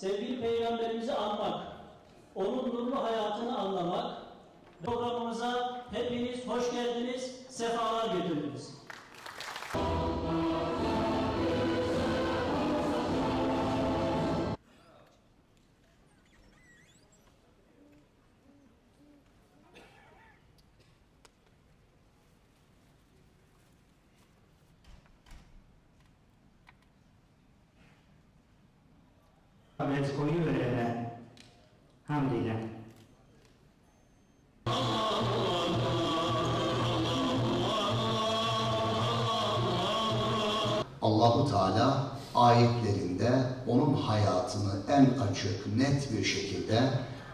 sevgili peygamberimizi anmak, onun nurlu hayatını anlamak. Programımıza hepiniz hoş geldiniz, sefalar getirdiniz. Rahmet koyu verene hamd ile. Allahu Teala ayetlerinde onun hayatını en açık, net bir şekilde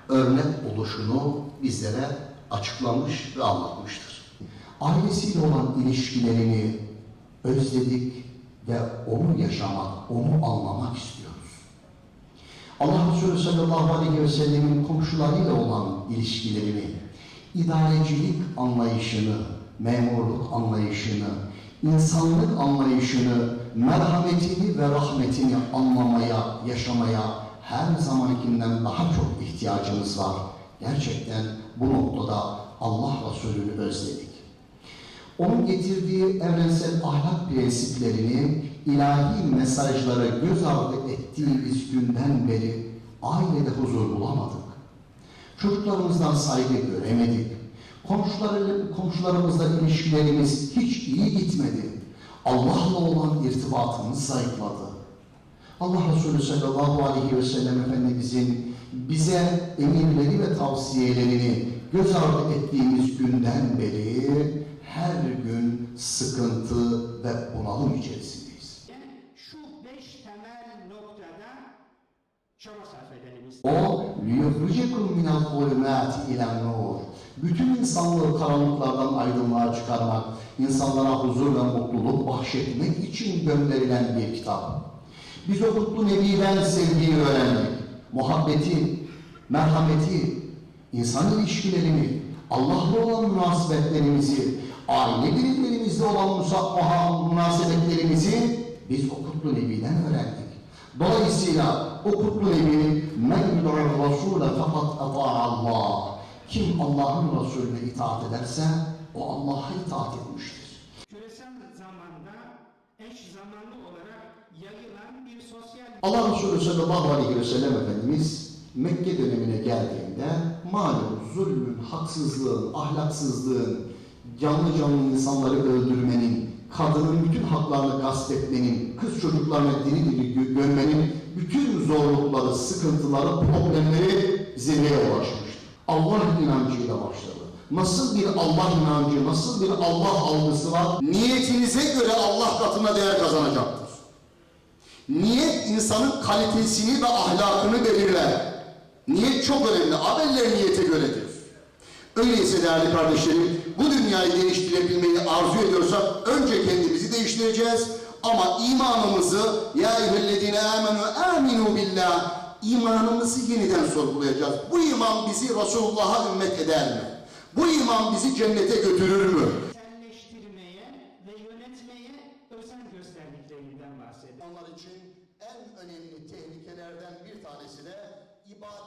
örnek oluşunu bizlere açıklamış ve anlatmıştır. Ailesiyle olan ilişkilerini özledik ve onu yaşamak, onu anlamak istiyoruz. Allah Resulü sallallahu aleyhi ve sellemin komşularıyla olan ilişkilerini, idarecilik anlayışını, memurluk anlayışını, insanlık anlayışını, merhametini ve rahmetini anlamaya, yaşamaya her zamankinden daha çok ihtiyacımız var. Gerçekten bu noktada Allah Resulü'nü özledik. Onun getirdiği evrensel ahlak prensiplerini, ilahi mesajları göz ardı ettiğimiz günden beri ailede huzur bulamadık. Çocuklarımızdan saygı göremedik. Komşuları, komşularımızla ilişkilerimiz hiç iyi gitmedi. Allah'la olan irtibatımız zayıfladı. Allah Resulü sallallahu aleyhi ve sellem Efendimizin bize emirleri ve tavsiyelerini göz ardı ettiğimiz günden beri her gün sıkıntı ve bunalım içerisindeyiz. Şu beş temel noktada çaba sarf edelim O liyukhricekum minel zulümati ilen nur. Bütün insanlığı karanlıklardan aydınlığa çıkarmak, insanlara huzur ve mutluluk bahşetmek için gönderilen bir kitap. Biz o kutlu Nebi'den sevgiyi öğrendik. Muhabbeti, merhameti, insan ilişkilerini, Allah'la olan münasebetlerimizi, aile birimlerimizle olan münasebetlerimizi biz o kutlu Nebi'den öğrendik. Dolayısıyla o kutlu Nebi'nin men yudur Resul'e fakat Allah. Kim Allah'ın Resulüne itaat ederse o Allah'a itaat etmiştir. Küresel zamanda eş zamanlı olarak yayılan bir sosyal Allah Resulü sallallahu aleyhi ve sellem Efendimiz Mekke dönemine geldiğinde malum zulmün, haksızlığın, ahlaksızlığın, canlı canlı insanları öldürmenin, kadının bütün haklarını gasp etmenin, kız çocuklarını diri diri gö- gömmenin bütün zorlukları, sıkıntıları, problemleri zirveye ulaşmıştı. Allah inancıyla başladı. Nasıl bir Allah inancı, nasıl bir Allah algısı var? Niyetinize göre Allah katına değer kazanacaktır. Niyet insanın kalitesini ve ahlakını belirler. Niyet çok önemli. Ameller niyete göredir. Öyleyse değerli kardeşlerim, bu dünyayı değiştirebilmeyi arzu ediyorsak önce kendimizi değiştireceğiz. Ama imanımızı ya eyyühellezine amenu aminu billah imanımızı yeniden sorgulayacağız. Bu iman bizi Resulullah'a ümmet eder mi? Bu iman bizi cennete götürür mü? selleştirmeye ve yönetmeye özen gösterdiklerinden bahsediyor. Onlar için en önemli tehlikelerden bir tanesi de ibadet